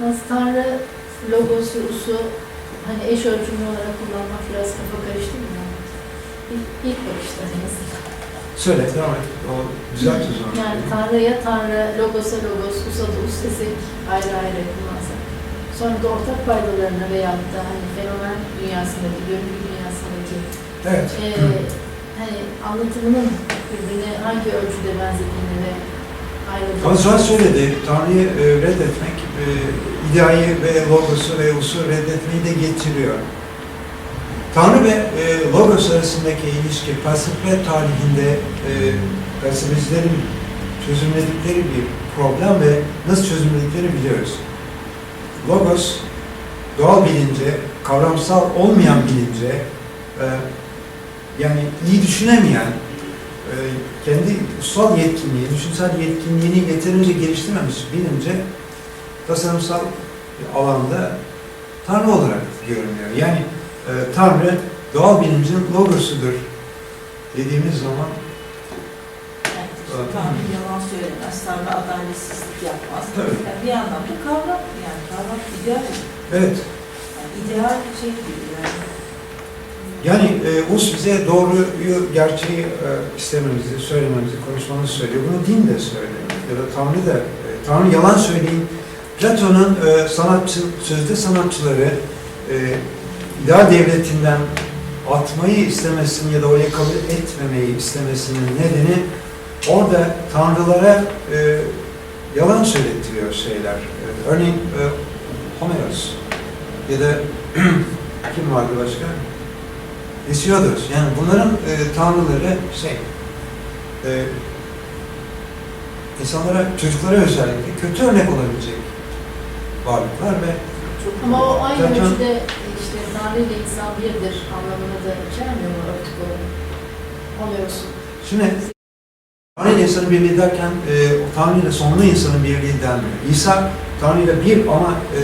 Nasıl Tanrı logosu, usu hani eş ölçümlü olarak kullanmak biraz kafa karıştı mı? İlk, ilk bakışta en azından. Söyle, devam et. O güzel söz var. Yani Tanrı'ya Tanrı, logosa logos, usa da us desek ayrı ayrı kullansak. Sonra da ortak paydalarına veyahut da hani fenomen dünyasındaki, görüntü dünyasındaki Evet. eee hani anlatımının birbirine hangi ölçüde benzediğini ve ayrıldığını... Ama sonra söyledi, Tanrı'yı e, reddetmek, e, ideayı ve logosu ve usu reddetmeyi de getiriyor. Tanrı ve e, logos arasındaki ilişki felsefe tarihinde e, felsefecilerin çözümledikleri bir problem ve nasıl çözümlediklerini biliyoruz. Logos, doğal bilince, kavramsal olmayan bilince, e, yani iyi düşünemeyen, e, kendi ussal yetkinliği, düşünsel yetkinliğini yeterince geliştirmemiş bilince tasarımsal bir alanda Tanrı olarak görünüyor. Yani e, Tanrı doğal bilincin logosudur dediğimiz zaman işte Tanrı yalan söylemez, Tanrı adaletsizlik yapmaz. Tabii. Yani bir anlamda kavram, yani kavram ideal, evet yani ideal bir şey gibi yani. yani e, Us bize doğruyu, gerçeği e, istememizi, söylememizi, konuşmamızı söylüyor. Bunu din de söylüyor. Ya da Tanrı da, e, Tanrı yalan söyleyin. Platon'un e, sanatçı, sözde sanatçıları e, ideal devletinden atmayı istemesinin ya da oraya kabul etmemeyi istemesinin nedeni orada tanrılara e, yalan söylettiriyor şeyler. E, örneğin e, Homeros ya da kim vardı başka? Hesiodos. Yani bunların e, tanrıları şey e, insanlara, çocuklara özellikle kötü örnek olabilecek varlıklar ve Çok Ama o aynı Zaten- ölçüde işte Tanrı ile insan birdir anlamını da içermiyor mu örtük olarak? Alıyorsun. Şimdi Tanrı ile insanın birliği derken e, o Tanrı ile sonlu insanın birliği denmiyor. İsa Tanrı ile bir ama e,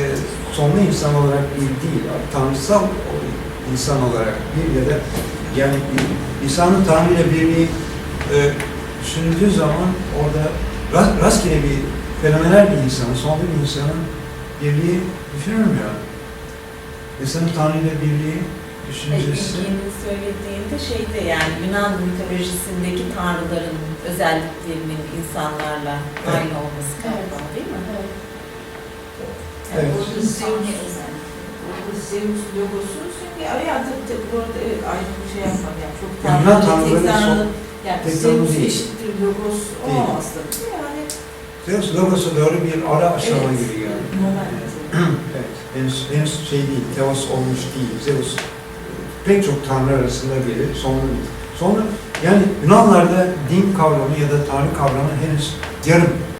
sonlu insan olarak bir değil. Tanrısal insan olarak bir ya da yani İsa'nın Tanrı ile birliği e, düşünüldüğü zaman orada rast, rastgele bir fenomenal bir insanın, sonlu bir insanın birliği düşünülmüyor. İnsanın Tanrı ile birliği düşüncesi. İlgini söylediğinde şeyde yani Yunan mitolojisindeki tanrıların özelliklerinin insanlarla Evet. aynı olması galiba değil mi? Evet. Yani Evet. orada Zeus, orada Zeus logosu çünkü araya tabii tabii bu arada evet ayrı bir şey yapmam yani çok Yani tanrı, tanrı, yani tanrı Zeus değil. eşittir logos olamaz tabii yani Zeus logosu doğru bir ara aşama Evet. gibi moment. evet, henüz, henüz şey değil, Teos olmuş değil. Zeus pek çok tanrı arasında biri, sonlu. Sonra yani Yunanlarda din kavramı ya da tanrı kavramı henüz yarım